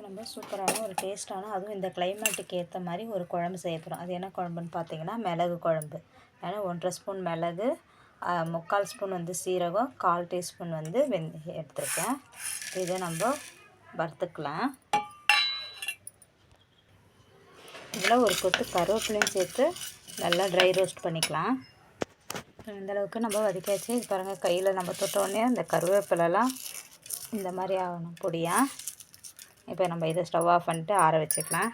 இப்போ நம்ம சூப்பரான ஒரு டேஸ்ட்டான அதுவும் இந்த கிளைமேட்டுக்கு ஏற்ற மாதிரி ஒரு குழம்பு செய்ய போகிறோம் அது என்ன குழம்புன்னு பார்த்தீங்கன்னா மிளகு குழம்பு. ஏன்னா ஒன்றரை ஸ்பூன் மிளகு முக்கால் ஸ்பூன் வந்து சீரகம் கால் டீஸ்பூன் வந்து வெந் எடுத்துருக்கேன். இதை நம்ம வறுத்துக்கலாம். இதில் ஒரு கொத்து கருவேப்பிலையும் சேர்த்து நல்லா ட்ரை ரோஸ்ட் பண்ணிக்கலாம். இந்தளவுக்கு நம்ம வதக்கியாச்சு. இது பாருங்கள் கையில் நம்ம தொட்ட உடனே அந்த கருவேப்பிலெல்லாம் இந்த மாதிரி ஆகணும் பொடியாக இப்போ நம்ம இதை ஸ்டவ் ஆஃப் பண்ணிட்டு ஆற வச்சுக்கலாம்.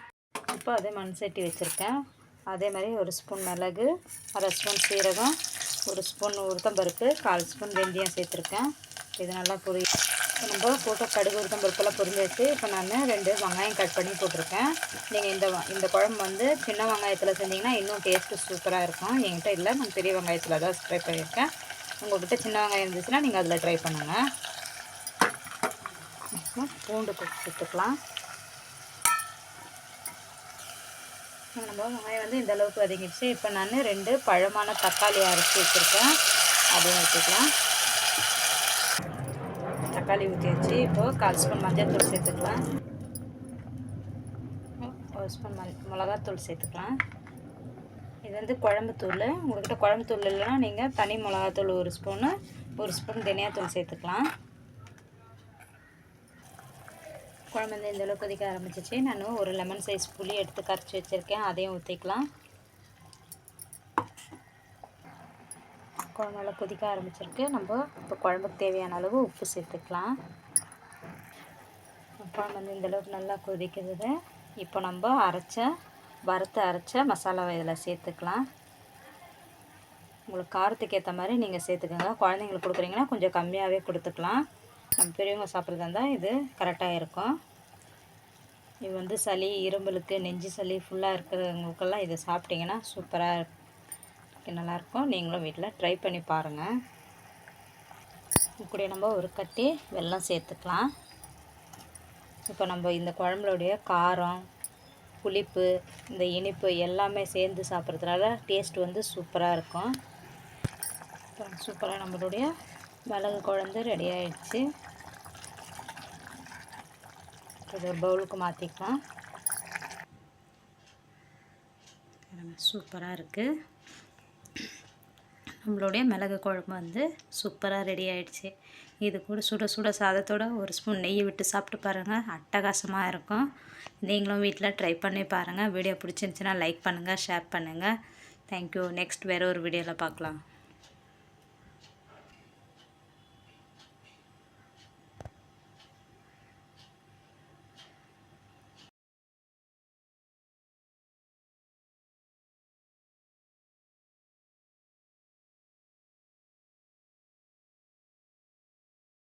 இப்போ அதே மண் சட்டி வச்சுருக்கேன். அதே மாதிரி ஒரு ஸ்பூன் மிளகு அரை ஸ்பூன் சீரகம் ஒரு ஸ்பூன் உளுத்தம்பருப்பு கால் ஸ்பூன் வெந்தயம் சேர்த்துருக்கேன். இது நல்லா பொரி இப்போ நம்ம போட்ட கடுகு உளுத்தம்பருப்பெல்லாம் பொரிஞ்சாச்சு. இப்போ நான் ரெண்டு வெங்காயம் கட் பண்ணி போட்டிருக்கேன். நீங்கள் இந்த வ- இந்த குழம்பு வந்து சின்ன வெங்காயத்தில் செஞ்சிங்கன்னா இன்னும் டேஸ்ட்டு சூப்பராக இருக்கும். என்கிட்ட இல்லை நான் பெரிய வெங்காயத்தில் தான் ட்ரை பண்ணியிருக்கேன். உங்கள்கிட்ட சின்ன வெங்காயம் இருந்துச்சுன்னா நீங்கள் அதில் ட்ரை பண்ணுங்கள் பூண்டு கொ- சேர்த்துக்கலாம். நம்ம வெங்காயம் வந்து இந்த அளவுக்கு வதங்கிடுச்சு. இப்போ நான் ரெண்டு பழமான தக்காளி அரைச்சி வச்சுருக்கேன். அதையும் வச்சுக்கலாம் தக்காளி ஊற்றியாச்சு இப்போது கால் ஸ்பூன் மஞ்சள் தூள் சேர்த்துக்கலாம். ஒரு ஸ்பூன் மிளகாத்தூள் சேர்த்துக்கலாம். இது வந்து குழம்புத்தூள் உங்கள்கிட்ட குழம்புத்தூள் இல்லைன்னா நீங்கள் தனி மிளகாத்தூள் ஒரு ஸ்பூனு ஒரு ஸ்பூன் தனியாத்தூள் சேர்த்துக்கலாம். குழம்பு வந்து இந்தளவுக்கு கொதிக்க ஆரம்பிச்சிச்சு. நான் ஒரு லெமன் சைஸ் புளி எடுத்து கரைச்சி வச்சுருக்கேன். அதையும் ஊற்றிக்கலாம் குழம்பு நல்லா கொதிக்க ஆரம்பிச்சிருக்கு. நம்ம இப்போ குழம்புக்கு தேவையான அளவு உப்பு சேர்த்துக்கலாம். குழம்பு வந்து இந்தளவுக்கு நல்லா கொதிக்கிறது இப்போ நம்ம அரைச்ச வறுத்து அரைச்ச மசாலாவை இதில் சேர்த்துக்கலாம். உங்களுக்கு காரத்துக்கு ஏற்ற மாதிரி நீங்கள் சேர்த்துக்கோங்க. குழந்தைங்களுக்கு கொடுக்குறீங்கன்னா கொஞ்சம் கம்மியாகவே கொடுத்துக்கலாம். நம்ம பெரியவங்க சாப்பிட்றதா இருந்தால் இது கரெக்டாக இருக்கும். இது வந்து சளி இரும்பலுக்கு நெஞ்சு சளி ஃபுல்லாக இருக்கிறவங்களுக்கெல்லாம் இதை சாப்பிட்டிங்கன்னா சூப்பராக இருக்கு. நல்லாயிருக்கும் நீங்களும் வீட்டில் ட்ரை பண்ணி பாருங்கள் இப்படி நம்ம ஒரு கட்டி வெல்லம் சேர்த்துக்கலாம். இப்போ நம்ம இந்த குழம்புடைய காரம் புளிப்பு இந்த இனிப்பு எல்லாமே சேர்ந்து சாப்பிட்றதுனால டேஸ்ட் வந்து சூப்பராக இருக்கும். சூப்பராக நம்மளுடைய மிளகு குழம்பு ரெடி ஆகிடுச்சு இது ஒரு பவுலுக்கு மாற்றிக்கலாம் சூப்பராக இருக்குது நம்மளுடைய மிளகு குழம்பு வந்து சூப்பராக ரெடி ஆயிடுச்சு. இது கூட சுட சுட சாதத்தோட ஒரு ஸ்பூன் நெய் விட்டு சாப்பிட்டு பாருங்கள் அட்டகாசமாக இருக்கும். நீங்களும் வீட்டில் ட்ரை பண்ணி பாருங்கள் வீடியோ பிடிச்சிருந்துச்சின்னா லைக் பண்ணுங்கள் ஷேர் பண்ணுங்கள் தேங்க்யூ நெக்ஸ்ட் வேறு ஒரு வீடியோவில் பார்க்கலாம்